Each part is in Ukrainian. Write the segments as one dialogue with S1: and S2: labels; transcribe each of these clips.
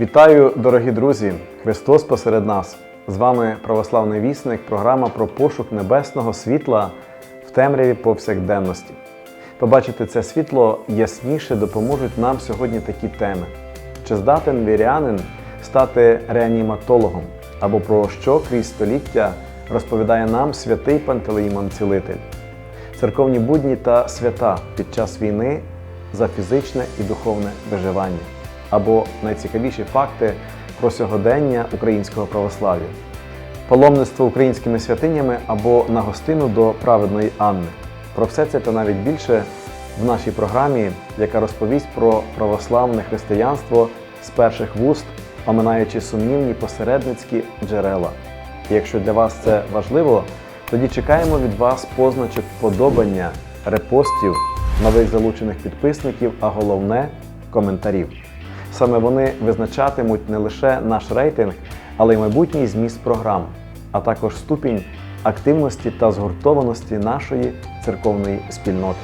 S1: Вітаю, дорогі друзі! Христос посеред нас! З вами православний вісник, програма про пошук небесного світла в темряві повсякденності. Побачити це світло ясніше допоможуть нам сьогодні такі теми: чи здатен вірянин стати реаніматологом, або про що крізь століття розповідає нам святий Пантелеїмон Цілитель, церковні будні та свята під час війни за фізичне і духовне виживання, або найцікавіші факти про сьогодення українського православ'я, паломництво українськими святинями або на гостину до праведної Анни. Про все це та навіть більше в нашій програмі, яка розповість про православне християнство з перших вуст, оминаючи сумнівні посередницькі джерела. І якщо для вас це важливо, тоді чекаємо від вас позначок вподобання, репостів, нових залучених підписників, а головне коментарів. Саме вони визначатимуть не лише наш рейтинг, але й майбутній зміст програм, а також ступінь активності та згуртованості нашої церковної спільноти.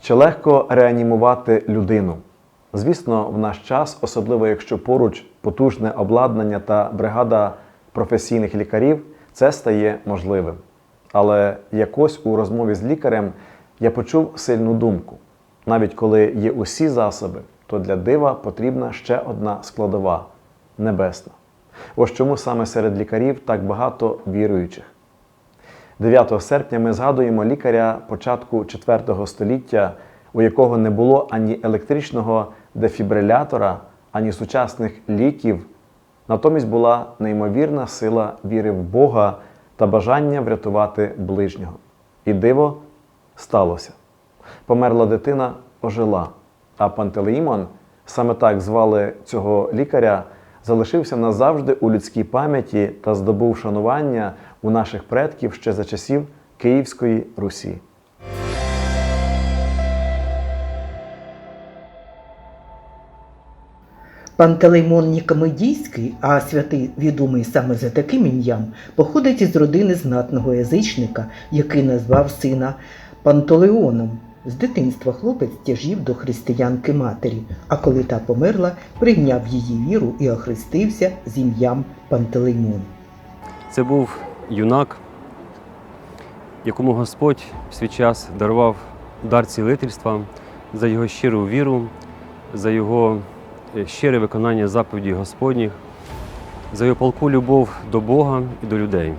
S1: Чи легко реанімувати людину? Звісно, в наш час, особливо якщо поруч потужне обладнання та бригада професійних лікарів, це стає можливим. Але якось у розмові з лікарем я почув сильну думку: навіть коли є усі засоби, то для дива потрібна ще одна складова небесна. Ось чому саме серед лікарів так багато віруючих. 9 серпня ми згадуємо лікаря початку IV століття, у якого не було ані електричного дефібрилятора, ані сучасних ліків. Натомість була неймовірна сила віри в Бога та бажання врятувати ближнього. І диво сталося. Померла дитина, ожила, а Пантелеймон, саме так звали цього лікаря, залишився назавжди у людській пам'яті та здобув шанування у наших предків ще за часів Київської Русі.
S2: Пантелеймон Нікомедійський, а святий відомий саме за таким ім'ям, походить із родини знатного язичника, який назвав сина Пантелеоном. З дитинства хлопець тяжів до християнки матері, а коли та померла, прийняв її віру і охрестився з ім'ям Пантелеймон.
S3: Це був юнак, якому Господь в свій час дарував дар цілительства за його щиру віру, за його щире виконання заповідей Господніх, за його палку любов до Бога і до людей.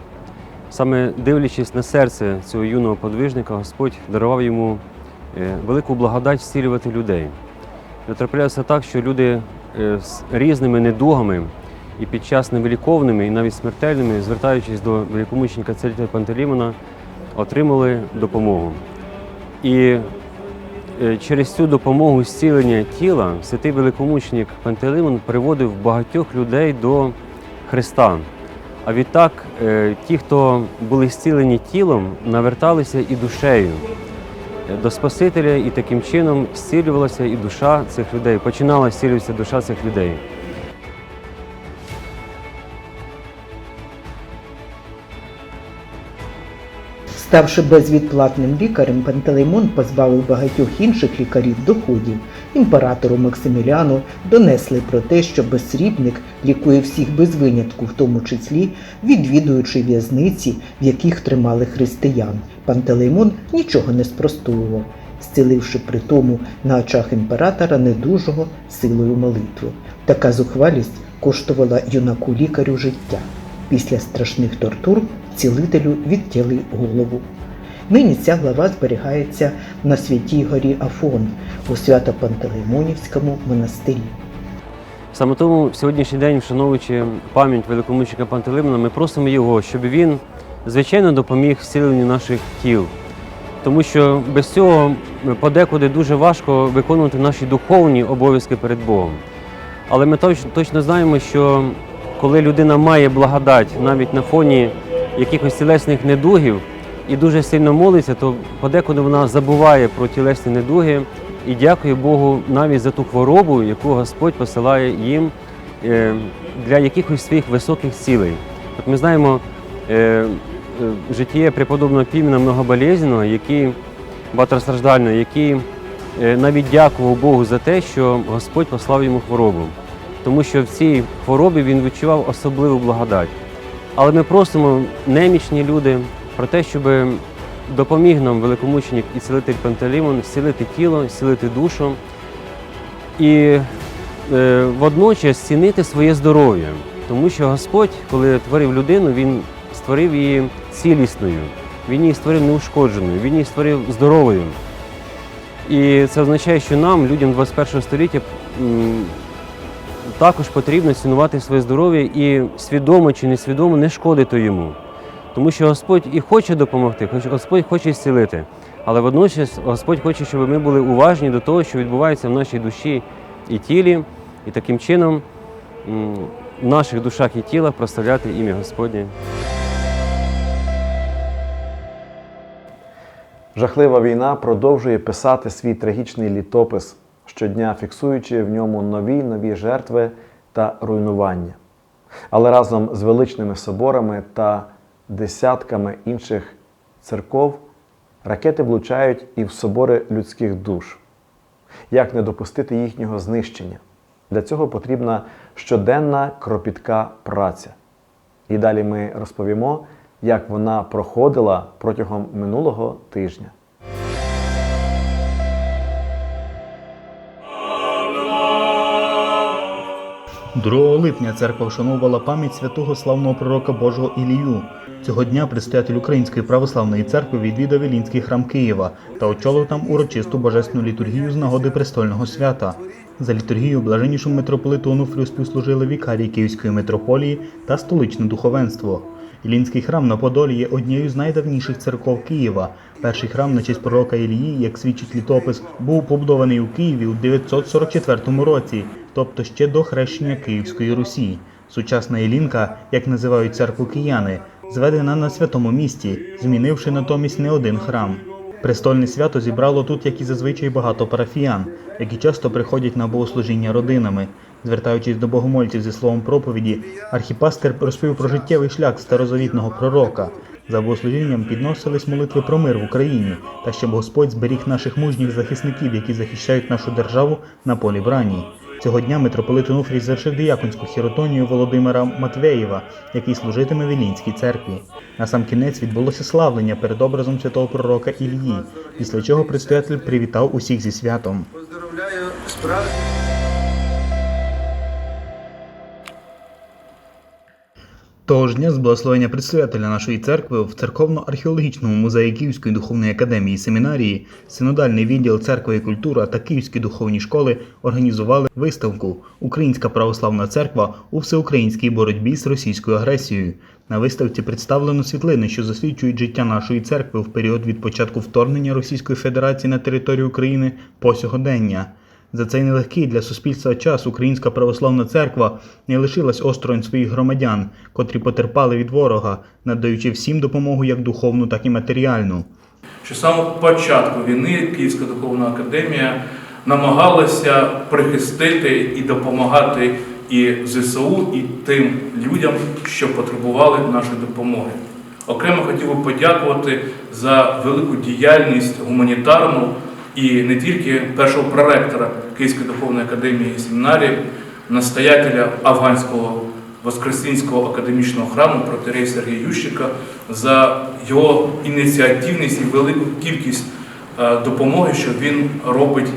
S3: Саме дивлячись на серце цього юного подвижника, Господь дарував йому е, велику благодать зцілювати людей. Траплялося так, що люди е, з різними недугами і під час невиліковними і навіть смертельними, звертаючись до великомученика Целителя Пантелеймона, отримали допомогу. І через цю допомогу зцілення тіла святий великомучник Пантелеймон приводив багатьох людей до Христа. А відтак е, ті, хто були зцілені тілом, наверталися і душею е, до Спасителя, і таким чином зцілювалася і душа цих людей, починала зцілюватися душа цих людей.
S2: Ставши безвідплатним лікарем, Пантелеймон позбавив багатьох інших лікарів доходів. Імператору Максиміліану донесли про те, що безсрібник лікує всіх без винятку, в тому числі відвідуючи в'язниці, в яких тримали християн. Пантелеймон нічого не спростовував, зціливши при тому на очах імператора недужого силою молитви. Така зухвалість коштувала юнаку лікарю життя. Після страшних тортур цілителю відтяли голову. Нині ця глава зберігається на святій горі Афон у Свято-Пантелеймонівському монастирі.
S3: Саме тому в сьогоднішній день, вшановуючи пам'ять великомученика Пантелеймона, ми просимо його, щоб він, звичайно, допоміг зціленню наших тіл. Тому що без цього подекуди дуже важко виконувати наші духовні обов'язки перед Богом. Але ми точно знаємо, що коли людина має благодать навіть на фоні якихось тілесних недугів і дуже сильно молиться, то подекуди вона забуває про тілесні недуги і дякує Богу навіть за ту хворобу, яку Господь посилає їм е, для якихось своїх високих цілей. От ми знаємо е, е, життя преподобного Пімена Многоболезного, який багатостраждального, який навіть дякував Богу за те, що Господь послав йому хворобу, тому що в цій хворобі він відчував особливу благодать. Але ми просимо немічні люди про те, щоб допоміг нам великомученик і цілитель Пантелеймон зцілити тіло, зцілити душу і е, водночас цінити своє здоров'я. Тому що Господь, коли творив людину, Він створив її цілісною, Він її створив неушкодженою, Він її створив здоровою. І це означає, що нам, людям 21 століття, також потрібно цінувати своє здоров'я і свідомо чи несвідомо не шкодити йому. Тому що Господь і хоче допомогти, хоч Господь хоче зцілити. Але водночас Господь хоче, щоб ми були уважні до того, що відбувається в нашій душі і тілі, і таким чином в наших душах і тілах прославляти ім'я Господнє.
S1: Жахлива війна продовжує писати свій трагічний літопис, щодня фіксуючи в ньому нові нові жертви та руйнування. Але разом з величними соборами та десятками інших церков ракети влучають і в собори людських душ. Як не допустити їхнього знищення? Для цього потрібна щоденна кропітка праця. І далі ми розповімо, як вона проходила протягом минулого тижня.
S4: 2 липня церква вшановувала пам'ять святого славного пророка Божого Ілію. Цього дня предстоятель Української православної церкви відвідав Ілінський храм Києва та очолив там урочисту божественну літургію з нагоди престольного свята. За літургію блаженнішому митрополиту Онуфрію співслужили вікарії Київської митрополії та столичне духовенство. Ілінський храм на Подолі є однією з найдавніших церков Києва. Перший храм на честь пророка Ілії, як свідчить літопис, був побудований у Києві у 944 році, тобто ще до хрещення Київської Русі. Сучасна Ілінка, як називають церкву кияни, зведена на святому місті, змінивши натомість не один храм. Престольне свято зібрало тут, як і зазвичай, багато парафіян, які часто приходять на богослужіння родинами. Звертаючись до богомольців зі словом проповіді, архіпастер розповів про життєвий шлях старозавітного пророка. За богослужінням підносились молитви про мир в Україні та щоб Господь зберіг наших мужніх захисників, які захищають нашу державу на полі брані. Цього дня митрополит Онуфрій завершив діяконську хіротонію Володимира Матвеєва, який служитиме в Ілінській церкві. На сам кінець відбулося славлення перед образом святого пророка Ільї, після чого предстоятель привітав усіх зі святом.
S5: Поздравляю з.
S4: Того ж дня з благословення предстоятеля нашої церкви в церковно-археологічному музеї Київської духовної академії семінарії, синодальний відділ церкви і культура та Київські духовні школи організували виставку Українська православна церква у всеукраїнській боротьбі з російською агресією. На виставці представлено світлини, що засвідчують життя нашої церкви в період від початку вторгнення Російської Федерації на територію України по сьогодення. За цей нелегкий для суспільства час Українська православна церква не лишилась осторонь своїх громадян, котрі потерпали від ворога, надаючи всім допомогу як духовну, так і матеріальну.
S5: Що самого початку війни Київська духовна академія намагалася прихистити і допомагати і ЗСУ, і тим людям, що потребували нашої допомоги. Окремо хотів би подякувати за велику діяльність гуманітарну і не тільки першого проректора Київської духовної академії і семінарії, настоятеля афганського Воскресінського академічного храму протерей Сергія Ющика за його ініціативність і велику кількість е, допомоги, що він робить,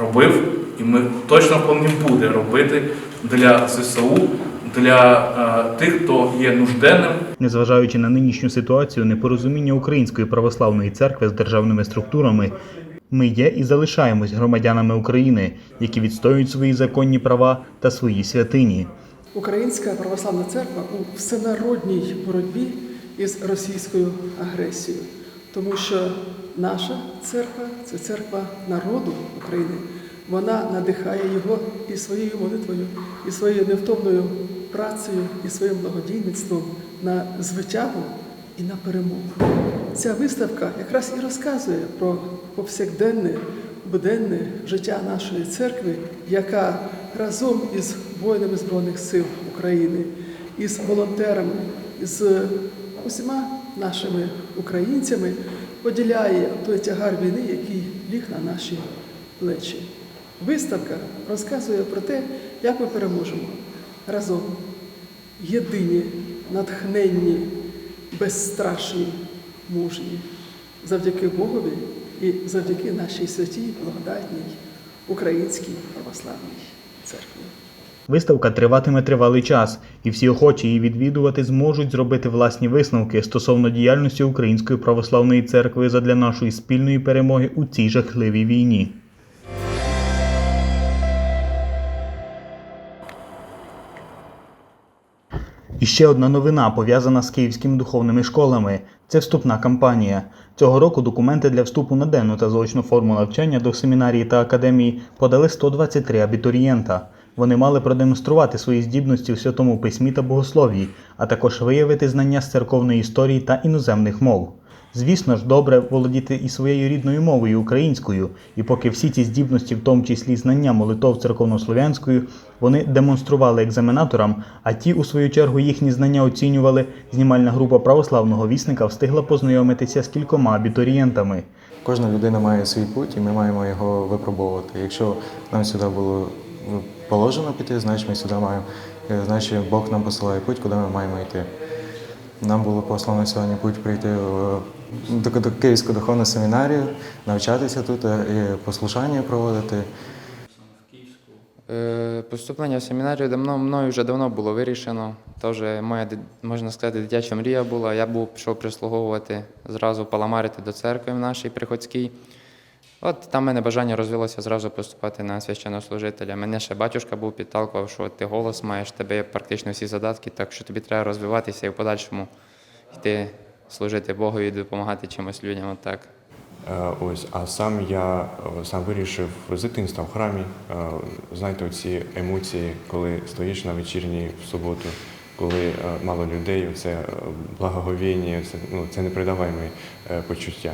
S5: робив, і ми точно повинні буде робити для ЗСУ, для е, тих, хто є нужденним,
S4: Незважаючи на нинішню ситуацію, непорозуміння Української православної церкви з державними структурами, ми є і залишаємось громадянами України, які відстоюють свої законні права та свої святині.
S6: Українська православна церква у всенародній боротьбі із російською агресією, тому що наша церква це церква народу України. Вона надихає його і своєю молитвою, і своєю невтомною працею, і своїм благодійництвом на звитягу і на перемогу. Ця виставка якраз і розказує про повсякденне, буденне життя нашої церкви, яка разом із воїнами Збройних сил України, із волонтерами, з усіма нашими українцями поділяє той тягар війни, який ліг на наші плечі. Виставка розказує про те, як ми переможемо разом. Єдині, натхненні, безстрашні, мужні, завдяки Богові і завдяки нашій святій, благодатній українській православній церкві.
S4: Виставка триватиме тривалий час, і всі охочі її відвідувати зможуть зробити власні висновки стосовно діяльності Української православної церкви задля нашої спільної перемоги у цій жахливій війні. І ще одна новина пов'язана з київськими духовними школами. Це вступна кампанія. Цього року документи для вступу на денну та заочну форму навчання до семінарії та академії подали 123 абітурієнта. Вони мали продемонструвати свої здібності у святому письмі та богослов'ї, а також виявити знання з церковної історії та іноземних мов. Звісно ж, добре володіти і своєю рідною мовою українською, і поки всі ці здібності, в тому числі знання молитов церковнослов'янською, вони демонстрували екзаменаторам, а ті, у свою чергу, їхні знання оцінювали, знімальна група православного вісника встигла познайомитися з кількома абітурієнтами.
S7: Кожна людина має свій путь, і ми маємо його випробовувати. Якщо нам сюди було ну, положено піти, значить ми сюди маємо. е, Значить, Бог нам посилає путь, куди ми маємо йти. Нам було послано сьогодні путь прийти в до, до Київську духовну семінарію, навчатися тут е, і послушання проводити.
S8: Е, Поступлення в семінарію давно мною вже давно було вирішено. Вже моя можна сказати, дитяча мрія була. Я був пішов прислуговувати зразу паламарити до церкви в нашій приходській. От там мене бажання розвилося зразу поступати на священнослужителя. Мене ще батюшка був підталкував, що ти голос маєш, тебе практично всі задатки, так що тобі треба розвиватися і в подальшому йти служити Богу і допомагати чимось людям. От так.
S9: Е, Ось, а сам я е, сам вирішив з дитинства в храмі. е, Знаєте, оці емоції, коли стоїш на вечірній в суботу, коли мало людей, це благоговіння, це, ну, це непередаваємі е, почуття.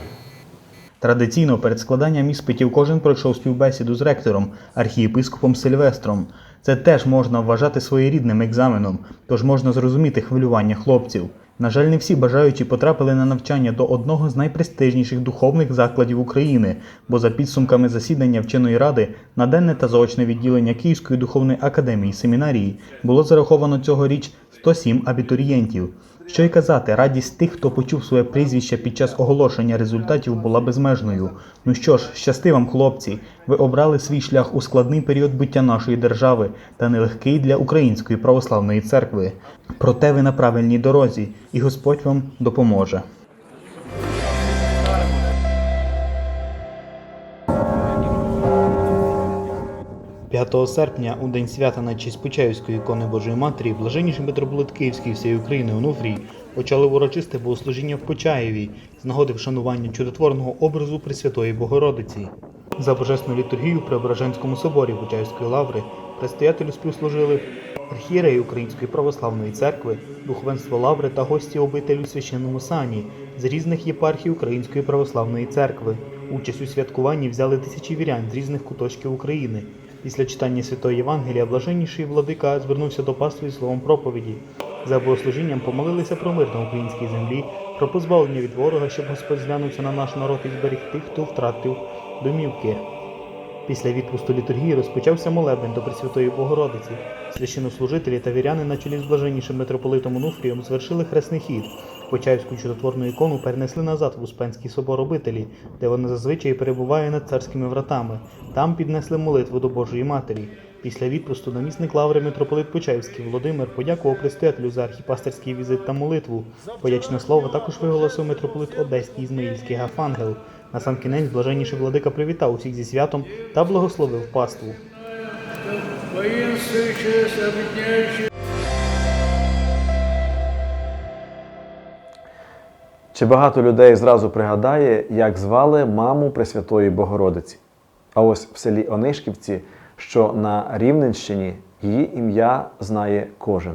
S4: Традиційно перед складанням іспитів кожен пройшов співбесіду з ректором, архієпископом Сильвестром. Це теж можна вважати своєрідним екзаменом, тож можна зрозуміти хвилювання хлопців. На жаль, не всі бажаючі потрапили на навчання до одного з найпрестижніших духовних закладів України, бо за підсумками засідання вченої ради на денне та заочне відділення Київської духовної академії семінарії було зараховано цьогоріч 107 абітурієнтів. Що й казати, радість тих, хто почув своє прізвище під час оголошення результатів, була безмежною. Ну що ж, щасти вам, хлопці, ви обрали свій шлях у складний період буття нашої держави та нелегкий для Української православної церкви. Проте ви на правильній дорозі, і Господь вам допоможе. «5 серпня, у день свята на честь Почаївської ікони Божої Матері, блаженніший митрополит Київський всієї України Онуфрій очолив урочисте богослужіння в Почаєві з нагоди вшанування чудотворного образу Пресвятої Богородиці. За божественну літургію в Преображенському соборі Почаївської лаври предстоятелю співслужили архієреї Української православної церкви, духовенство лаври та гості обителю священному сані з різних єпархій Української православної церкви. Участь у святкуванні взяли тисячі вірян з різних куточків України. Після читання Святої Євангелія блаженніший владика звернувся до пастирі словом проповіді. За богослужінням помолилися про мир на українській землі, про позбавлення від ворога, щоб Господь зглянувся на наш народ і зберіг тих, хто втратив домівки. Після відпусту літургії розпочався молебень до Пресвятої Богородиці. Священнослужителі та віряни на чолі з блаженнішим митрополитом Онуфрієм звершили хресний хід. Почаївську чудотворну ікону перенесли назад в Успенський собор обителі, де вона зазвичай перебуває над царськими вратами. Там піднесли молитву до Божої Матері. Після відпусту намісник лаври митрополит Почаївський Володимир подякував предстоятелю за архіпастерський візит та молитву. Подячне слово також виголосив митрополит Одеський Ізмаїльський Гафангел. На сам кінець блаженніший владика привітав усіх зі святом та благословив паству.
S1: Чи багато людей зразу пригадає, як звали маму Пресвятої Богородиці? А ось в селі Онишківці, що на Рівненщині, її ім'я знає кожен.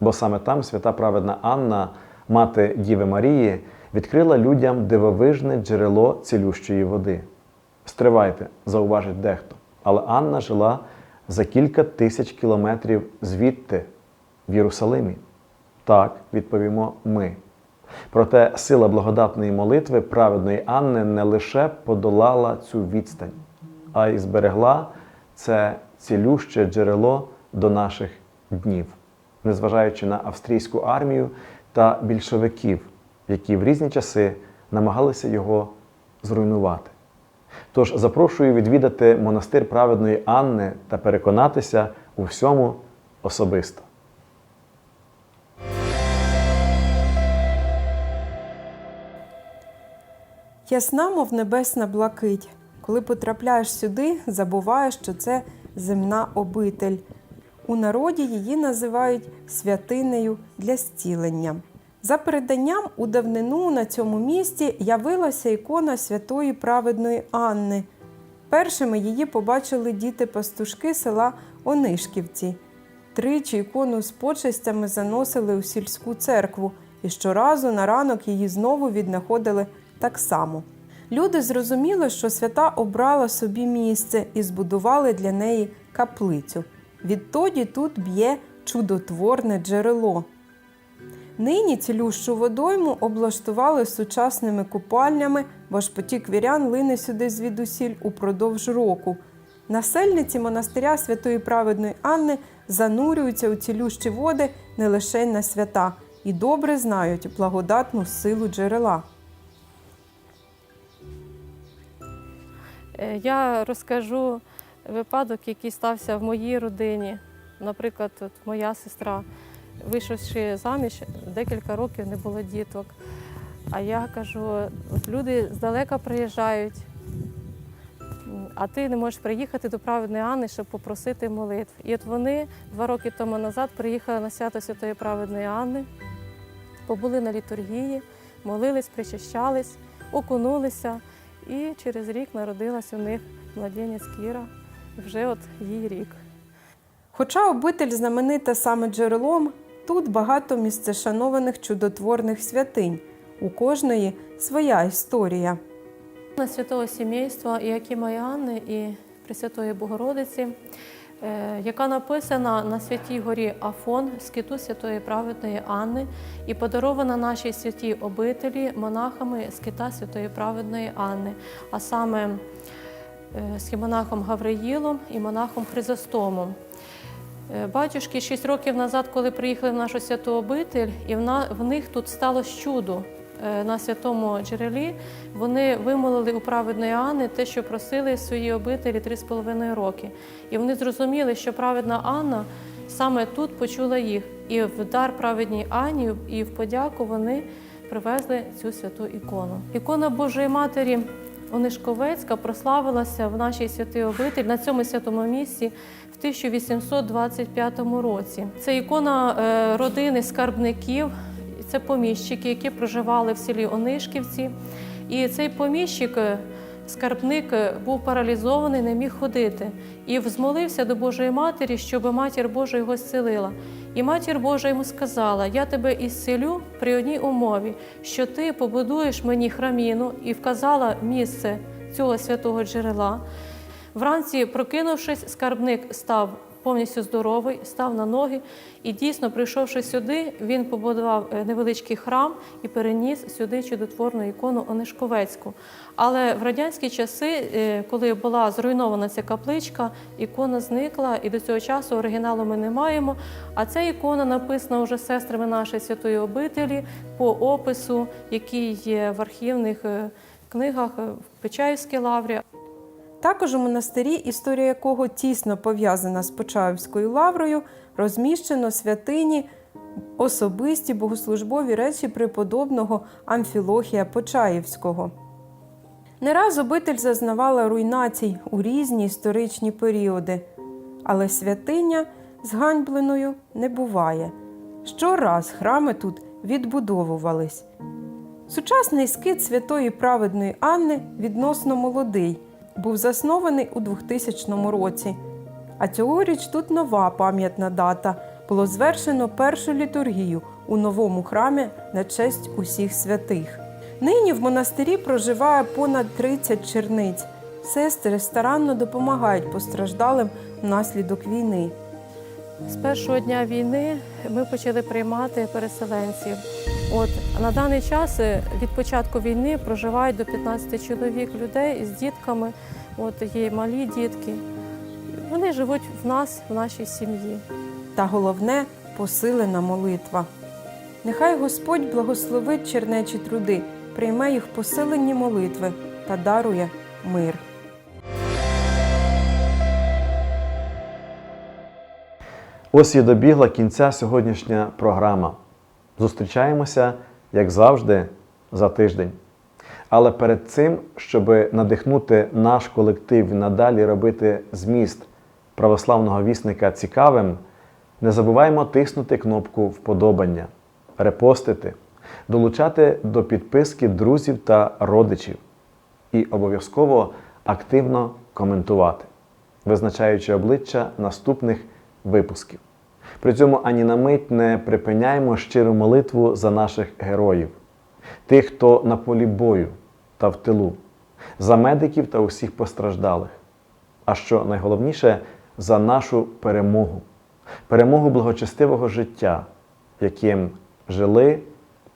S1: Бо саме там свята праведна Анна, мати Діви Марії, відкрила людям дивовижне джерело цілющої води. Стривайте, зауважить дехто. Але Анна жила за кілька тисяч кілометрів звідти, в Єрусалимі. Так, відповімо ми. Проте сила благодатної молитви праведної Анни не лише подолала цю відстань, а й зберегла це цілюще джерело до наших днів, незважаючи на австрійську армію та більшовиків, які в різні часи намагалися його зруйнувати. Тож запрошую відвідати монастир праведної Анни та переконатися у всьому особисто.
S10: Ясна, мов небесна блакить. Коли потрапляєш сюди, забуваєш, що це земна обитель. У народі її називають святинею для зцілення. За переданням, у давнину на цьому місці явилася ікона святої праведної Анни. Першими її побачили діти-пастушки села Онишківці. Тричі ікону з почестями заносили у сільську церкву, і щоразу на ранок її знову віднаходили так само. Люди зрозуміли, що свята обрала собі місце і збудували для неї каплицю. Відтоді тут б'є чудотворне джерело. Нині цілющу водойму облаштували сучасними купальнями, бо ж потік вірян лине сюди звідусіль упродовж року. Насельниці монастиря святої праведної Анни занурюються у цілющі води не лише на свята і добре знають благодатну силу джерела.
S11: Я розкажу випадок, який стався в моїй родині. Наприклад, от моя сестра, вийшовши заміж, декілька років не було діток. А я кажу, от люди здалека приїжджають, а ти не можеш приїхати до праведної Анни, щоб попросити молитв. І от вони два роки тому назад приїхали на свято Святої Праведної Анни, побули на літургії, молились, причащались, окунулися. І через рік народилась у них младенець Кіра. Вже от їй рік.
S10: Хоча обитель знаменита саме джерелом, тут багато місцешанованих чудотворних святинь. У кожної своя історія.
S11: На святого сімейства і Анни і Пресвятої Богородиці, яка написана на святій горі Афон, скиту святої праведної Анни, і подарована нашій святій обителі монахами скита святої праведної Анни, а саме е, схімонахом Гавриїлом і монахом Хризостомом. Е, Батюшки 6 років назад, коли приїхали в нашу святу обитель, і в, них тут сталося чудо е, на святому джерелі. Вони вимолили у праведної Анни те, що просили в своїй обителі 3,5 роки. І вони зрозуміли, що праведна Анна саме тут почула їх. І в дар праведній Анні, і в подяку вони привезли цю святу ікону. Ікона Божої Матері Онишковецька прославилася в нашій святій обителі на цьому святому місці в 1825 році. Це ікона е, родини скарбників, це поміщики, які проживали в селі Онишківці. І цей поміщик, е, скарбник, е, був паралізований, не міг ходити. І взмолився до Божої Матері, щоб матір Божа його зцілила. І матір Божа йому сказала: Я тебе ісцелю при одній умові, що ти побудуєш мені храміну і вказала місце цього святого джерела. Вранці, прокинувшись, скарбник став повністю здоровий, став на ноги. І дійсно, прийшовши сюди, він побудував е, невеличкий храм і переніс сюди чудотворну ікону Онишковецьку. Але в радянські часи, е, коли була зруйнована ця капличка, ікона зникла, і до цього часу оригіналу ми не маємо. А ця ікона написана вже сестрами нашої святої обителі по опису, який є в архівних е, книгах в Печаївській лаврі.
S10: Також у монастирі, історія якого тісно пов'язана з Почаївською лаврою, розміщено святині особисті богослужбові речі преподобного Амфілохія Почаївського. Не раз обитель зазнавала руйнацій у різні історичні періоди, але святиня зганьбленою не буває. Щораз храми тут відбудовувались. Сучасний скит святої праведної Анни відносно молодий, був заснований у 2000 році. А цьогоріч тут нова пам'ятна дата. Було звершено першу літургію у новому храмі на честь усіх святих. Нині в монастирі проживає понад 30 черниць. Сестри старанно допомагають постраждалим внаслідок війни.
S11: З першого дня війни ми почали приймати переселенців. От на даний час е, від початку війни проживають до 15 чоловік людей з дітками. От є малі дітки. Вони живуть в нас, в нашій сім'ї.
S10: Та головне посилена молитва. Нехай Господь благословить чернечі труди, прийме їх посилені молитви та дарує мир.
S1: Ось і добігла кінця сьогоднішня програма. Зустрічаємося, як завжди, за тиждень. Але перед цим, щоб надихнути наш колектив і надалі робити зміст православного вісника цікавим, не забуваємо тиснути кнопку вподобання, репостити, долучати до підписки друзів та родичів і обов'язково активно коментувати, визначаючи обличчя наступних випусків. При цьому ані на мить не припиняємо щиру молитву за наших героїв, тих, хто на полі бою та в тилу, за медиків та усіх постраждалих. А що найголовніше, за нашу перемогу, перемогу благочестивого життя, яким жили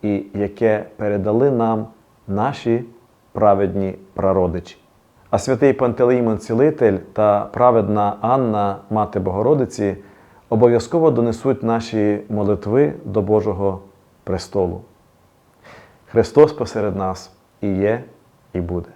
S1: і яке передали нам наші праведні прародичі. А святий Пантелеймон Цілитель та праведна Анна, Мати Богородиці, обов'язково донесуть наші молитви до Божого престолу. Христос посеред нас і є, і буде.